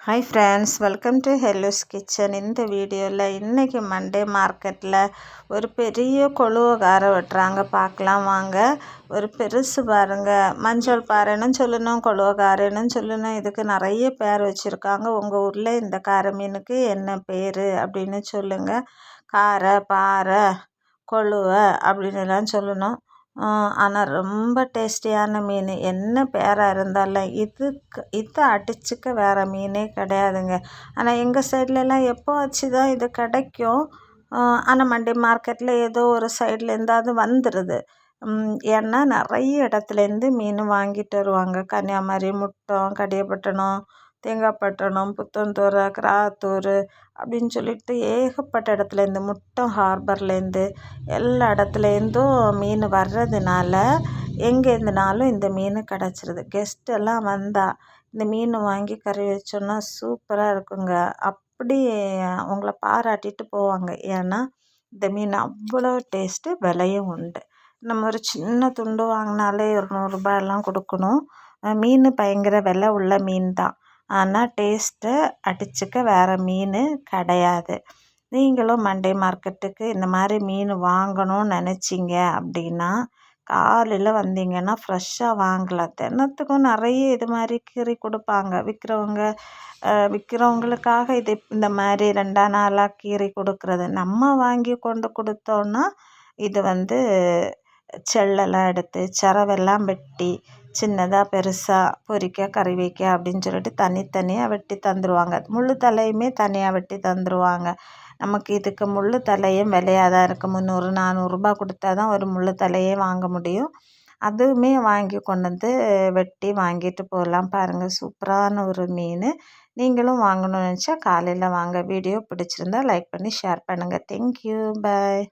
Hi friends welcome to hello's kitchen இந்த வீடியோவில் இன்றைக்கி மண்டே மார்க்கெட்டில் ஒரு பெரிய கொழுவக்காரை வெட்டுறாங்க. பார்க்கலாம் வாங்க. ஒரு பெருசு பாருங்கள் மஞ்சள் பாறைன்னு சொல்லணும் கொழுவக்காரன்னு சொல்லணும். இதுக்கு நிறைய பேர் வச்சுருக்காங்க. உங்கள் ஊரில் இந்த காரை மீனுக்கு என்ன பேர் அப்படின்னு சொல்லுங்கள் காரை பாறை கொழுவை அப்படின்னுலாம் சொல்லணும். ஆனால் ரொம்ப டேஸ்டியான மீன். என்ன பேராக இருந்தாலும் இதுக்கு இதை அடிச்சுக்க வேறு மீனே கிடையாதுங்க. ஆனால் எங்கள் சைட்லலாம் எப்போவாச்சும் தான் இது கிடைக்கும்? ஆனால் மண்டி மார்க்கெட்டில் ஏதோ ஒரு சைட்லேருந்தாவது வந்துடுது ஏன்னா நிறைய இடத்துலேருந்து மீன் வாங்கிட்டு வருவாங்க. கன்னியாகுமரி முட்டம் கடியப்பட்டினம் தேங்காய்பட்டணம் புத்தன்துறை கிராத்தூர் அப்படின்னு சொல்லிட்டு ஏகப்பட்ட இடத்துலேருந்து முட்டம் ஹார்பர்லேருந்து எல்லா இடத்துலேருந்தும் மீன் வர்றதுனால எங்கேருந்துனாலும் இந்த மீன் கிடச்சிருது. கெஸ்ட்டெல்லாம் வந்தால் இந்த மீன் வாங்கி கறி வச்சோன்னா சூப்பராக இருக்குங்க. அப்படி உங்களை பாராட்டிட்டு போவாங்க. ஏன்னா இந்த மீன் அவ்வளோ டேஸ்ட்டு விலையும் உண்டு. நம்ம ஒரு சின்ன துண்டு வாங்கினாலே ஒரு நூறுரூபாயெல்லாம் கொடுக்கணும். மீன் பயங்கர விலை உள்ள மீன் தான். ஆனால் டேஸ்ட்டை அடிச்சுக்க வேறு மீன் கிடையாது. நீங்களும் மண்டே மார்க்கெட்டுக்கு இந்த மாதிரி மீன் வாங்கணும்னு நினச்சிங்க அப்படின்னா காலையில் வந்தீங்கன்னா ஃப்ரெஷ்ஷாக வாங்கலாம் தினத்துக்கும் நிறைய இது மாதிரி கீறி கொடுப்பாங்க. விற்கிறவங்க விற்கிறவங்களுக்காக இது இந்த மாதிரி ரெண்டா நாளாக கீறி கொடுக்குறது. நம்ம வாங்கி கொண்டு கொடுத்தோன்னா இது வந்து செல்லெல்லாம் எடுத்து செரவெல்லாம் வெட்டி சின்னதாக பெருசாக பொரிக்க கறி வைக்க அப்படின்னு சொல்லிட்டு தனித்தனியாக வெட்டி தந்துடுவாங்க முள் தலையுமே தனியாக வெட்டி தந்துடுவாங்க நமக்கு இதுக்கு முள் தலையும் விலையாக தான் இருக்குது முந்நூறு நானூறுரூபா கொடுத்தா தான் ஒரு முள் தலையே வாங்க முடியும். அதுவுமே வாங்கி கொண்டு வந்து வெட்டி வாங்கிட்டு போகலாம் பாருங்கள் சூப்பரான ஒரு மீன். நீங்களும் வாங்கணும்னு நினச்சா காலையில் வாங்க. வீடியோ பிடிச்சிருந்தா லைக் பண்ணி ஷேர் பண்ணுங்கள் தேங்க்யூ பாய்